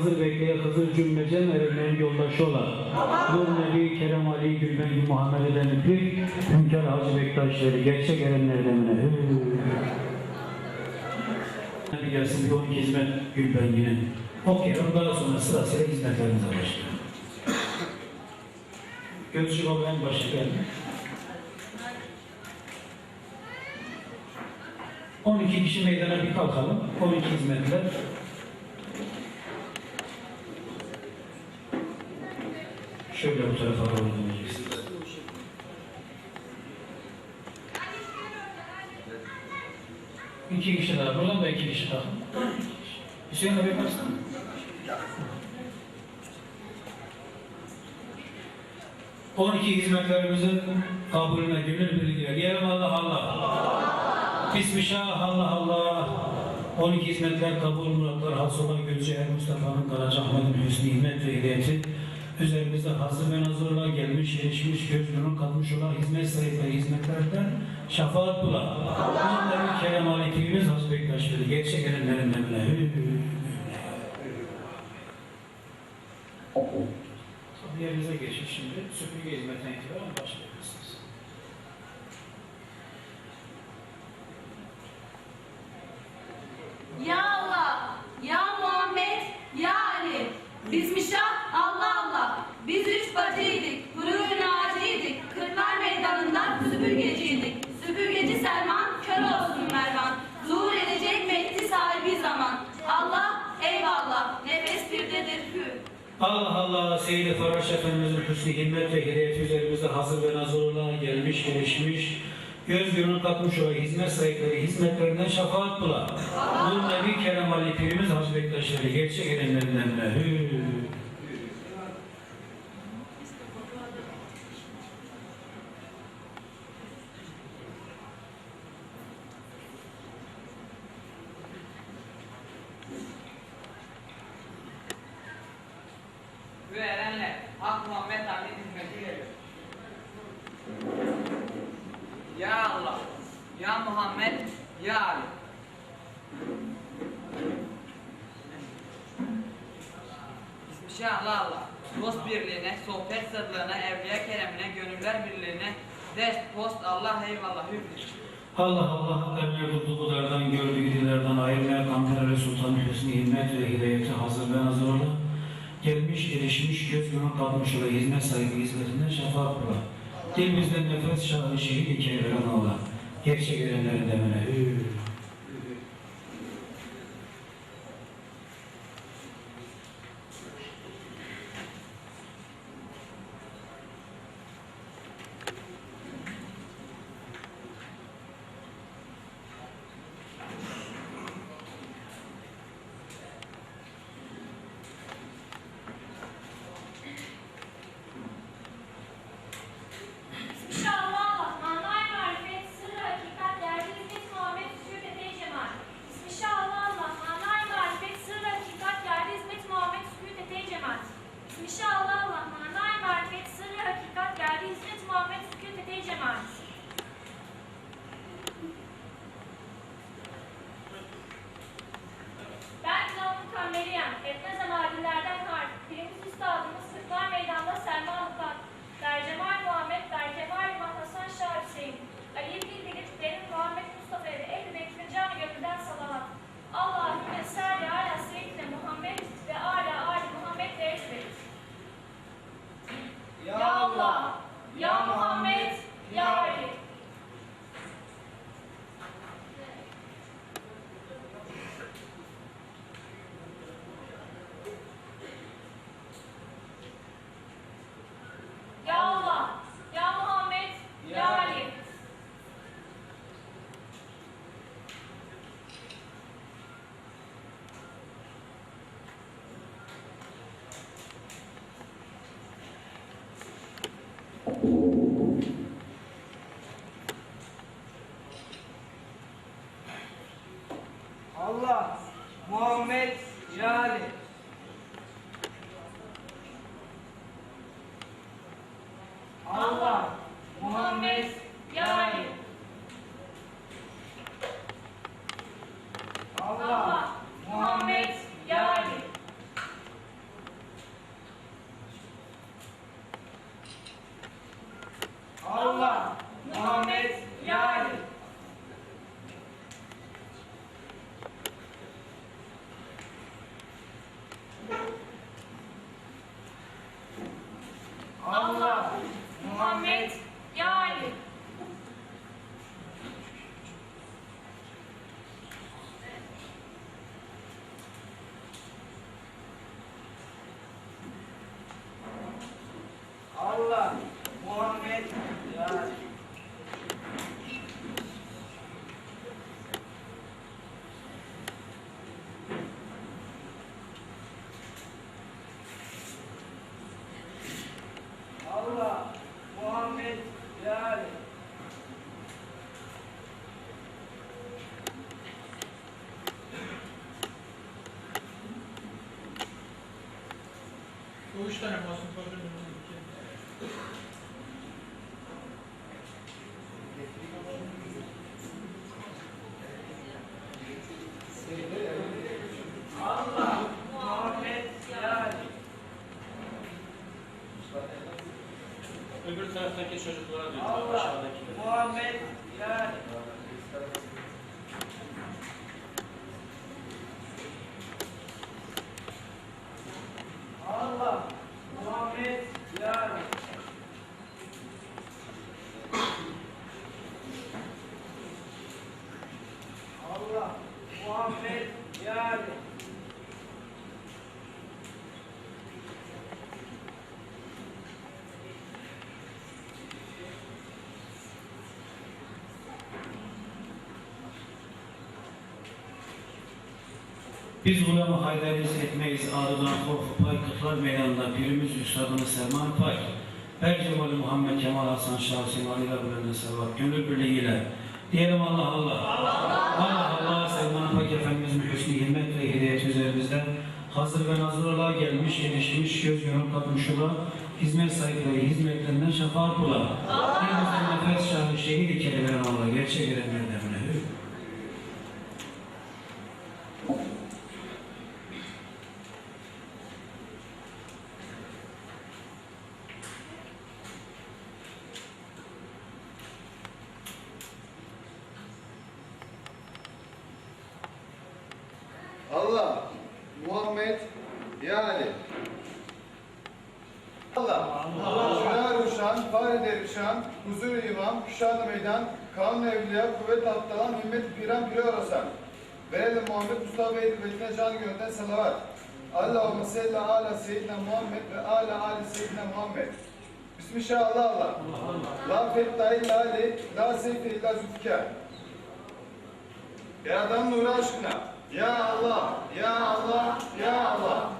Hızır bekleye, Hızır cümlecem erenlerin yoldaşı olan. Nur Nebi, Kerem Ali, Gülben Gül Muhammed Eden Pir, Hünkar Hacı Bektaşları, gerçek erenlerden emine. Bir gelsin bir 12 hizmet Gülbengi'nin. Okuyalım daha sonra sırasıyla hizmetlerimize başlayalım. Gözcü baba en başta geldi. 12 kişi meydana bir kalkalım. 12 hizmetler. Şöyle bu tarafa doğru döneceksiniz. İki kişi daha. Buradan da iki kişi daha. Hüseyin abi yaparsın. On iki hizmetlerimizin kabulüne gönül birliğiyle diyelim Allah Allah. Bismillah Allah Allah. 12 hizmetler kabul muratlar hasıla Gülce Mustafa'nın Karaca Ahmet'in hüsnü himmet ve hidayeti üzerimizde hazır ve nazırla gelmiş, gelişmiş, gözünün kalmış olan hizmet sayıkları hizmetlerden şefaat bulan. Onların kerem aletimiz Hazreti Bektaşları, gerçek erenlerin emrine. Tabii yerinize geçin şimdi. Süpürge hizmetine itibaren başlayabilirsiniz. Ya Allah, Ya Muhammed, Ya Ali. Bismillah, Allah Allah. Biz üç bacıydık, Hürür Naci'ydik. Kırklar meydanından süpürgeciydik. Süpürgeci Selman, kör olsun Mervan. Zuhur edecek mehdi sahibi zaman. Allah, eyvallah, nefes birdedir hü. Allah Allah Faraş Efendimizin hüsnü himmet ve hidayeti üzerimizde hazır ve olan gelmiş gelişmiş göz gönül katmış olan hizmet sahipleri hizmetlerinden şefaat bula. Bu Nebi Kerem Ali Pirimiz Bektaşları gerçek erenlerinden de. Hü. Ve erenler Hak Muhammed Ali hizmetiyle gör. Ya Allah, Ya Muhammed, Ya Ali. Bismillah Allah Allah. Dost birliğine, sohbet sırlığına, evliya keremine, gönüller birliğine, dest, post, Allah eyvallah hübdür. Allah Allah emre tutkulardan gördüğü gidilerden ayrılmaya Kampere Sultan Hüsnü himmet ve hidayeti hazır ve nazır olan gelmiş gelişmiş göz gönül katmış olan hizmet sahibi hizmetinden şefaat bula. Dilimizden nefes şahı şehit iki veren olan gerçek erenlerin demine. Abdullah Muhammed Jale. Allah Muhammed Jale. Allah 3 tane masum problem Allah muhabbet yani. Öbür taraftaki çocuklara diyor. Allah muhabbet yani. Biz ulema haydariz etmeyiz ağrıdan korkup pay kıtlar meydanında pirimiz üstadını serman pay. Her cemali Muhammed Kemal Hasan Şahsi Malila Bülent'e servat gönül birliğiyle. Diyelim Allah Allah. Allah Allah Selman Pak Efendimizin hüsnü himmet ve hidayet üzerimizde hazır ve nazır ola gelmiş, gelişmiş, göz gönül kapmış ola, hizmet sahipleri hizmetlerinden şefaat bula. Elimizden nefes şahı şehit ikili veren Allah, gerçek erenlerden emre. Allah, Muhammed, Ya Ali. Allah, Şüra Fahri Dervişan, Huzur İmam, Küşad Meydan, Kanun Evliya, Kuvvet Aptalan, Himmet Piran Piri Orasan. Verelim Muhammed Mustafa Bey hürmetine can gönülden salavat. Allahümme salli ala seyyidina Muhammed ve ala ali seyyidina Muhammed. Bismillah Allah Allah. La fetta illa Ali, la seyfe illa zülfikar. Yaradan nuru aşkına. Ya Allah, Ya Allah, Ya Allah.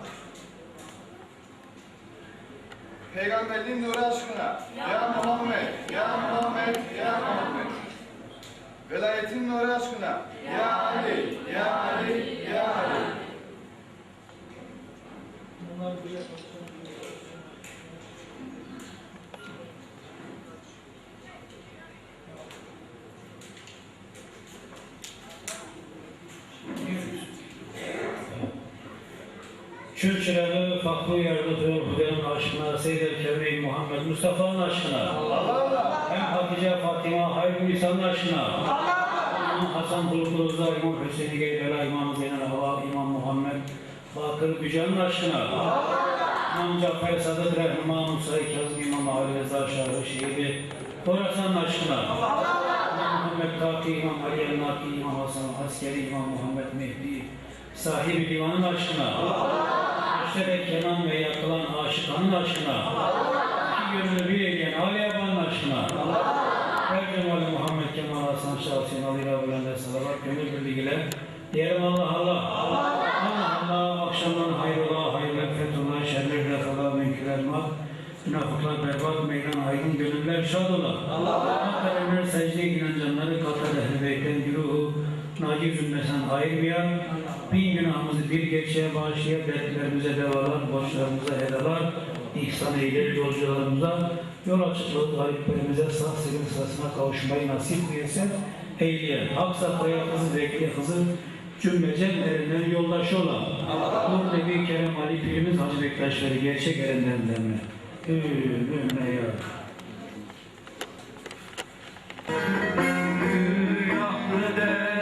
Peygamberliğin nuru aşkına. Ya Muhammed, Ya Muhammed, Ya Muhammed. Velayetin nuru aşkına. Ya Ali, Ya Ali, Ya Ali. Bunlar buraya koysun. Şu çırağı fakru yardımcı Hüdeyin aşkına, Seyyid-i Kevri Muhammed Mustafa'nın aşkına. Hem Hatice Fatima Hayr Nisan'ın aşkına. İmam Hasan Bulutuz'da İmam Hüseyin Geybela, İmam Zeynel Hava, İmam Muhammed Bakır Gücan'ın aşkına. İmam Cafer Sadık Rahim, İmam Musa Kazım, İmam Ali Reza Şahı Şehidi Horasan'ın aşkına. İmam Muhammed Kaki, İmam Ali El-Naki, İmam Hasan Askeri, İmam Muhammed Mehdi sahibi divanın aşkına. Müşterek Kenan ve yakılan aşıkanın aşkına. İki gönlü bir eyleyen Ali Yaban'ın aşkına. Her cemali Muhammed Kemal Hasan Şahsiyen Ali Rabülen'de salavat gönül birliğiyle. Diyelim Allah Allah. Allah Allah. Akşamdan hayrola, hayırlı fethola, şerler refala, münkür elma. Günahlıklar berbat, meydan aydın, gönüller şad ola. Allah kalemler secdeye giren canları katar ehli beyten güruhu. Naci zümmesen ayırmayan, bin günahımızı bir geçeye bağışlayan, dertlerimize devalar, borçlarımıza helalar, ihsan eyler yolcularımıza, yol açıklığı taliplerimize sağ selim sırasına kavuşmayı nasip buyursa, eyleyen, hak safhaya hızı bekle hızı, cümle cemlerinden yoldaşı olan, Nur Nebi Kerem Ali Pirimiz Hacı Bektaşları gerçek erenlerinden mi? Ümümme ya. Yaptı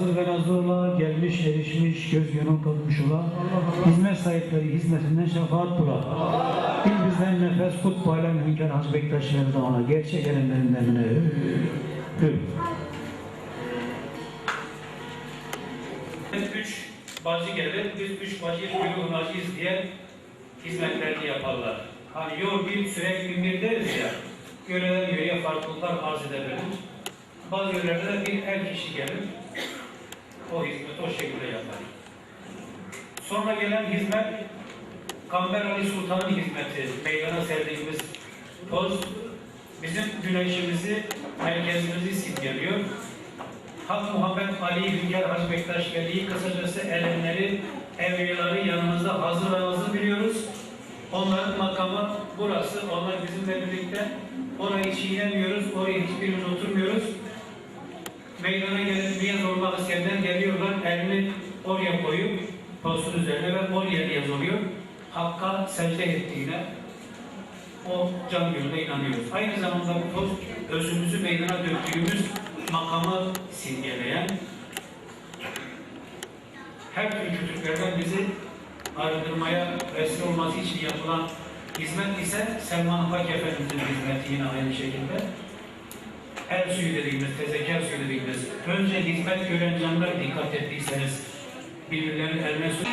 hazır ve nazır ola gelmiş erişmiş göz yönü kalmış ola. Hizmet sahipleri hizmetinden şefaat bula. Dil bizden nefes kut paylan hünkâr Hacı Bektaş verdi ona. Gerçek erenlerin demine. Üç bacı gelir, biz üç bacı kuyruğun acıyız diye hizmetlerini yaparlar. Hani yol bir sürekli bir deriz ya, görevden yöreye farklılıklar arz edebilir. Bazı yerlerde de bir er kişi gelir, o hizmeti o şekilde yapar. Sonra gelen hizmet, Kamber Ali Sultan'ın hizmeti, meydana serdiğimiz toz, bizim güneşimizi, merkezimizi simgeliyor. Hak Muhammed Ali Hünkar Hacı Bektaş Veli'yi kısacası erenleri, evliyaları yanımızda hazır ve hazır biliyoruz. Onların makamı burası. Onlar bizimle birlikte. Orayı çiğnemiyoruz. Oraya hiçbirimiz oturmuyoruz. Meydana niyaz olmak isteyenler geliyorlar. Elini oraya koyup postun üzerine ve oraya oluyor. Hakka secde ettiğine o can gönülde inanıyoruz. Aynı zamanda bu post özümüzü meydana döktüğümüz makamı simgeleyen her türlü kötülüklerden bizi arındırmaya vesile olması için yapılan hizmet ise Selman Pak Efendimiz'in hizmeti yine aynı şekilde. El suyu dediğimiz, tezeker suyu dediğimiz, önce hizmet gören canlar dikkat ettiyseniz birbirlerinin eline su...